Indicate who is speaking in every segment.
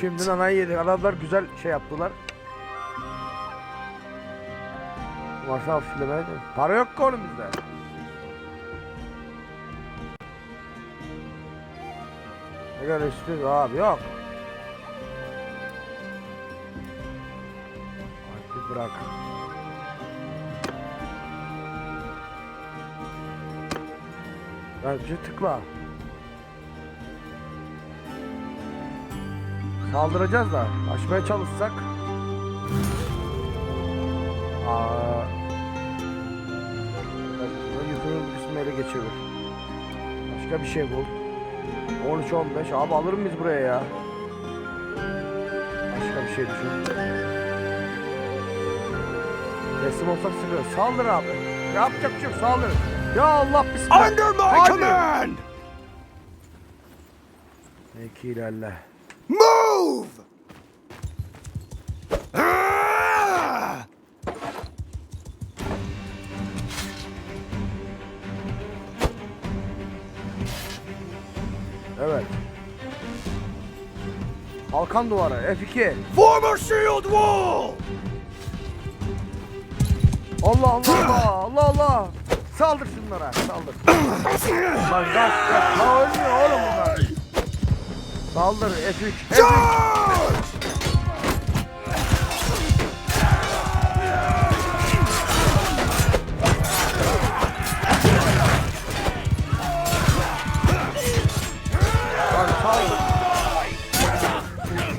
Speaker 1: Şimdi nanayı yedik. Adamlar güzel şey yaptılar. Varsa hafiflemeye de. Para yok ki oğlum bizde. Ne kadar istiyoruz abi yok. Artık bırak. Bence tıkla. Saldıracağız da açmaya çalışsak. Aa. Yıkılır kısmı ele geçirir. Başka bir şey bul. 13-15 abi alır mıyız buraya ya? Başka bir şey düşün. Teslim olsak sıkıyor. Saldır abi. Yapacak bir şey yok saldır. Ya Allah bismillah.
Speaker 2: Under my
Speaker 1: Hadi.
Speaker 2: command!
Speaker 1: Peki ilerle.
Speaker 2: Move! Ah!
Speaker 1: Evet. Halkan duvarı F2.
Speaker 2: Form a shield wall!
Speaker 1: Allah Allah Allah Allah Allah. Saldır şunlara saldır. Lan kaç kaç. La ölmüyor oğlum. Saldır F3. F3.
Speaker 2: Charge!
Speaker 1: Lan saldır.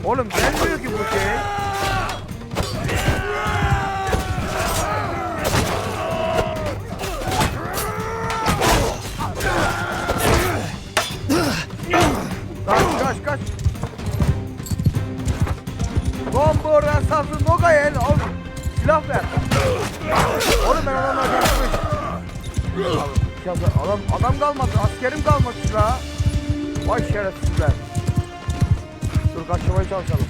Speaker 1: Oğlum gelmiyor ki bu şey. Bomba rasası Nogayel. Oğlum silah ver. Oğlum ben adamla görüşmüş. Adam, adam kalmadı. Askerim kalmadı silah. Vay şerefsizler. Dur kaçmaya çalışalım.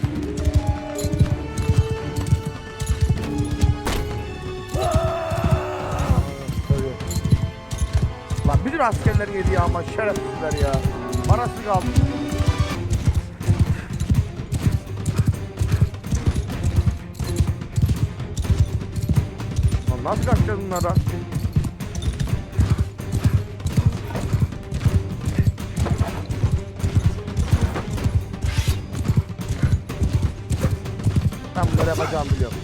Speaker 1: Lan bütün askerler yedi ya ama şerefsizler ya. Parası kaldı. Nasıl kaçacağız bunlara? Ben bunları yapacağımı biliyorum.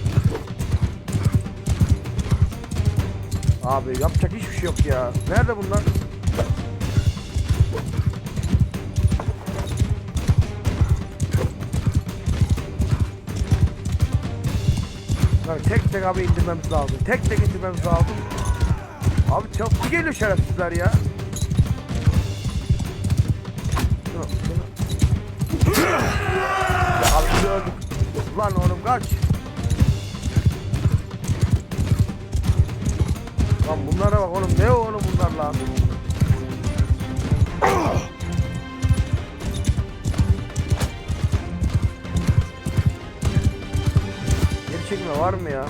Speaker 1: Abi yapacak hiçbir şey yok ya. Nerede bunlar? Tek tek abi indirmemiz lazım. Tek tek indirmemiz lazım. Abi çok geliyor şerefsizler ya. Ya abi biz öldük. Lan oğlum kaç. Lan bunlara bak oğlum ne oğlum bunlar lan. Çekme var mı ya?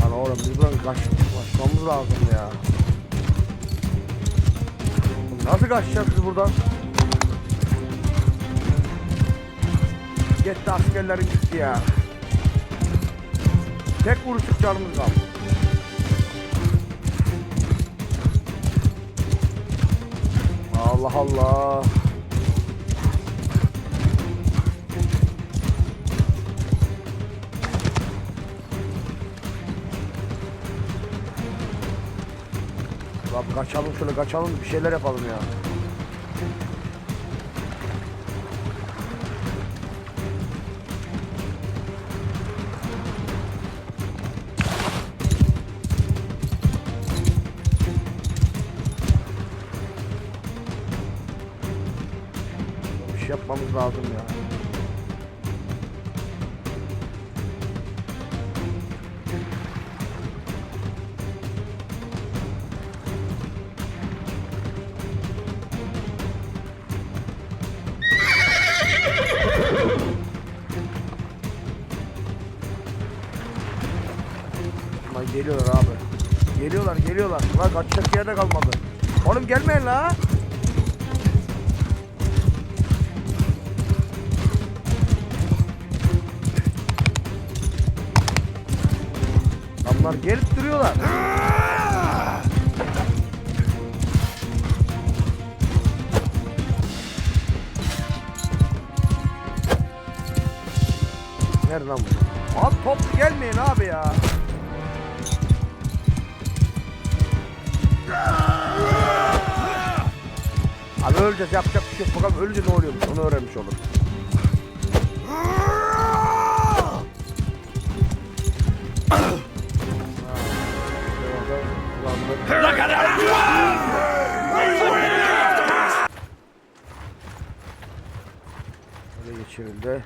Speaker 1: Lan oğlum biz buradan kaç, kaçmamız lazım ya. Nasıl kaçacağız biz buradan? Gitti askerlerin gitti ya. Tek vuruşluk canımız kaldı. Allah Allah. Abi kaçalım şöyle kaçalım bir şeyler yapalım ya. şey yapmamız lazım ya. Geliyorlar abi. Geliyorlar geliyorlar. Lan kaçacak yerde kalmadı. Oğlum gelmeyin la. Adamlar gelip duruyorlar. Nerede lan bu? Abi toplu gelmeyin abi ya. Abi öleceğiz yapacak bir şey yok. Bakalım ölünce ne oluyormuş onu öğrenmiş olur. Geçirildi.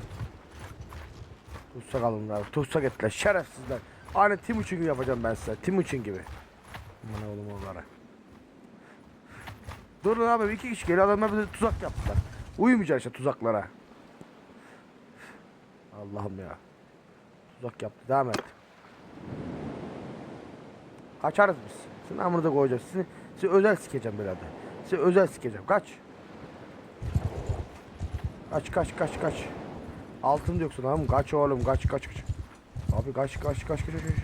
Speaker 1: Tutsak alınlar. Tutsak ettiler. Şerefsizler. Aynı Timuçin gibi yapacağım ben size. Timuçin gibi. Aman oğlum onlara. Durun abi iki kişi geliyor adamlar bize tuzak yaptılar. Uyumayacak işte tuzaklara. Allah'ım ya. Tuzak yaptı. Devam et. Kaçarız biz. Sizin amınıza koyacağız. Sizi, sizi özel sikeceğim birader. Sizi özel sikeceğim. Kaç. Kaç kaç kaç kaç. Altın yoksun oğlum. Kaç oğlum kaç kaç kaç. Abi kaç kaç kaç kaç kaç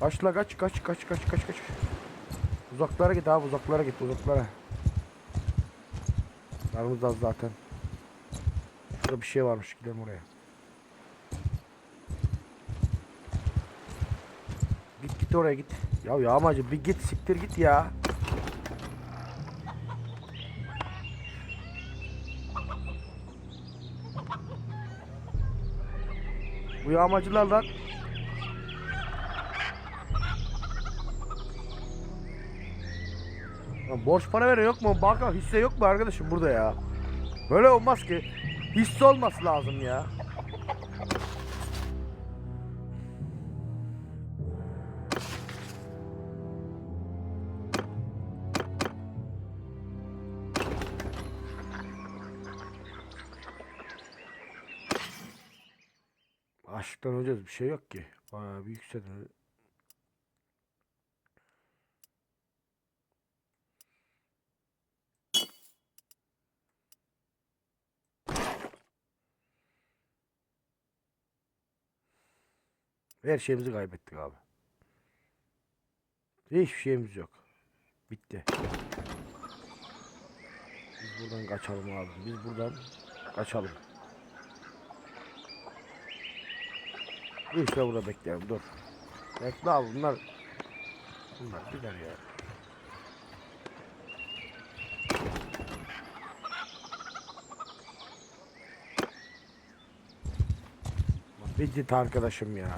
Speaker 1: kaç. La kaç kaç kaç kaç kaç kaç. Uzaklara git abi uzaklara git uzaklara. Yanımızda az zaten. Şurada bir şey varmış gidelim oraya. Git git oraya git. Ya yağmacı bir git siktir git ya. Bu yağmacılardan Lan borç para veren yok mu? Banka hisse yok mu arkadaşım burada ya? Böyle olmaz ki. Hisse olması lazım ya. Aşktan öleceğiz bir şey yok ki. Bayağı bir yükseldi. Her şeyimizi kaybettik abi. Hiçbir şeyimiz yok. Bitti. Biz buradan kaçalım abi. Biz buradan kaçalım. İşte burada bekleyelim dur. Bekle abi bunlar. Bunlar gider ya. Git arkadaşım ya.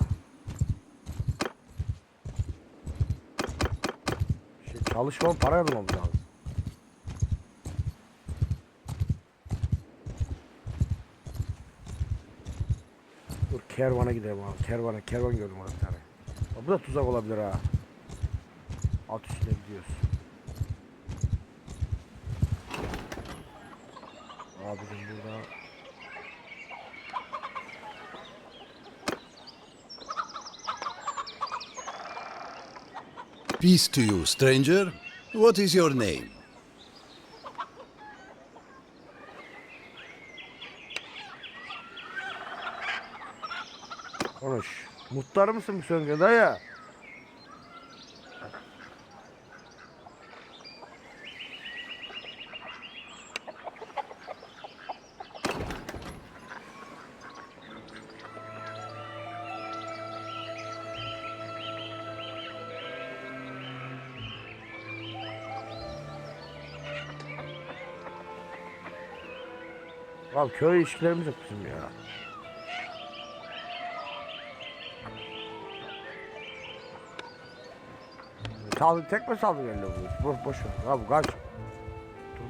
Speaker 1: Şey, çalışmam para yazmam lazım. Dur kervana gidelim abi. Kervana, kervan gördüm orada bir tane. Bu da tuzak olabilir ha. At üstüne gidiyoruz. Abicim burada
Speaker 3: Peace to you, stranger. What is your name?
Speaker 1: Konuş. Muhtar mısın bu söngü dayı? Abi köy ilişkilerimiz yok bizim ya. Saldı tek mi saldı geliyor bu? Boş boş ver. Abi kaç. Dur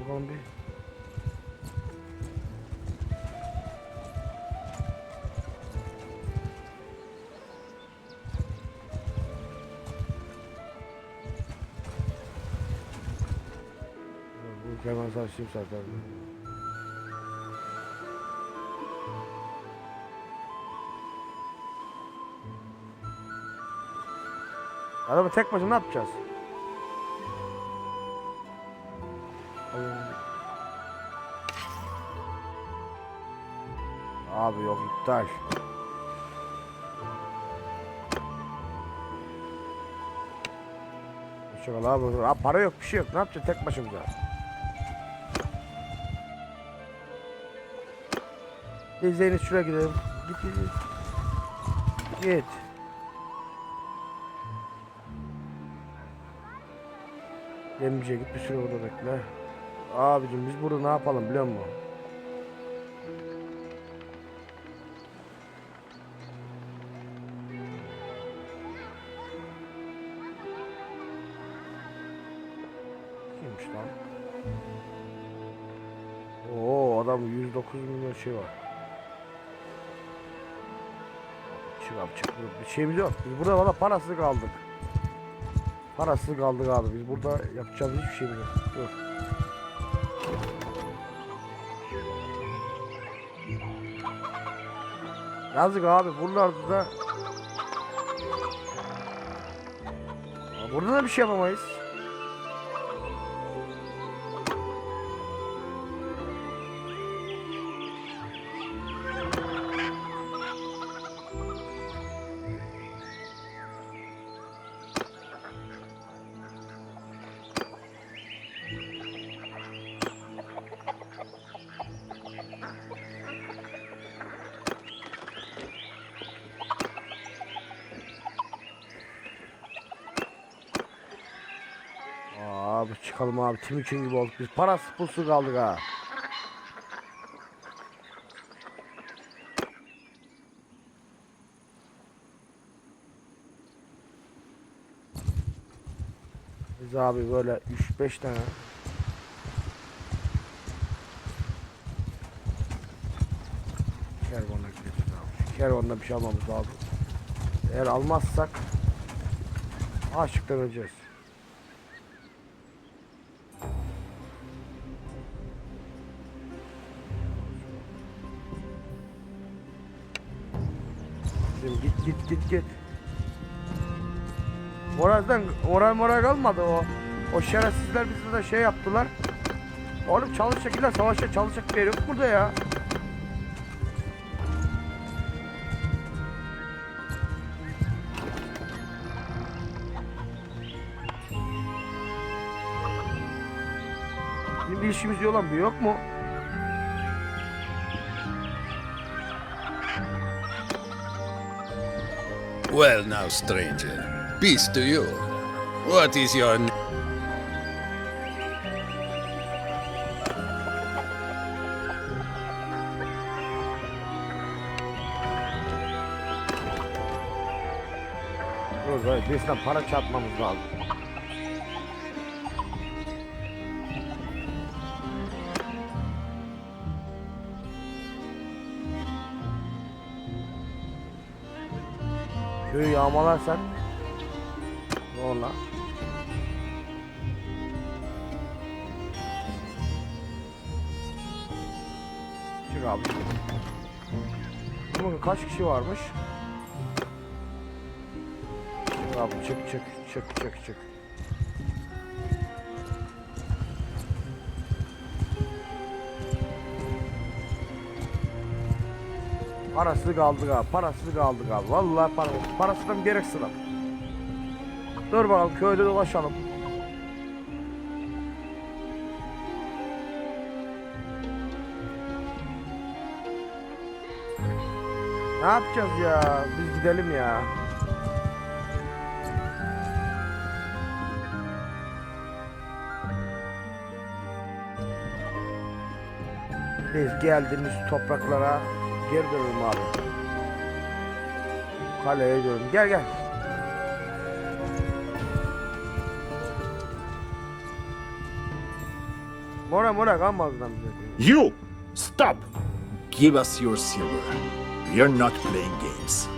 Speaker 1: bakalım bir. Bu hemen saçayım zaten. Adamı tek başına ne yapacağız? Abi yok iptal. Hoşçakal abi. Abi para yok bir şey yok. Ne yapacağız tek başımıza? Biz Zeynep şuraya gidelim. Git git git. Git. Demeyecek git bir süre orada bekle. Abicim biz burada ne yapalım biliyor musun? Kimmiş lan? Oo adam 109 milyon şey var. Çık abi. Bir şeyimiz yok. Biz burada valla parasız kaldık. Parasız kaldık abi. Biz burada yapacağımız hiçbir şeyimiz yok. Dur. Yazık abi buralarda da Burada da bir şey yapamayız. Çıkalım abi. Timuçin gibi olduk biz. Parası pulsu kaldık ha. Biz abi böyle 3-5 tane Kervana gideceğiz abi. Şu Kervandan bir şey almamız lazım. Eğer almazsak öleceğiz. Git git git. Moraz'dan moral moral kalmadı o. O şerefsizler bize de şey yaptılar. Oğlum çalışacak illa savaşa çalışacak bir yok burada ya. Bizim bir işimiz olan bir yok mu?
Speaker 3: Well, now, stranger. Peace to you. What is your name?
Speaker 1: Böyle birisinden para çarpmamız lazım. Köyü olur lan? Çık abi. Bakın kaç kişi varmış? Çık abi çık çık çık çık çık. Parasız kaldık abi. Parasız kaldık abi. Vallahi para, parasından gerek sıra. Dur bakalım köyde dolaşalım. Ne yapacağız ya? Biz gidelim ya. Biz geldiğimiz topraklara geri dönelim abi. Kaleye dönelim. Gel gel. Mora mora kalmazdan bize.
Speaker 4: You! Stop! Give us your silver. We are not playing games.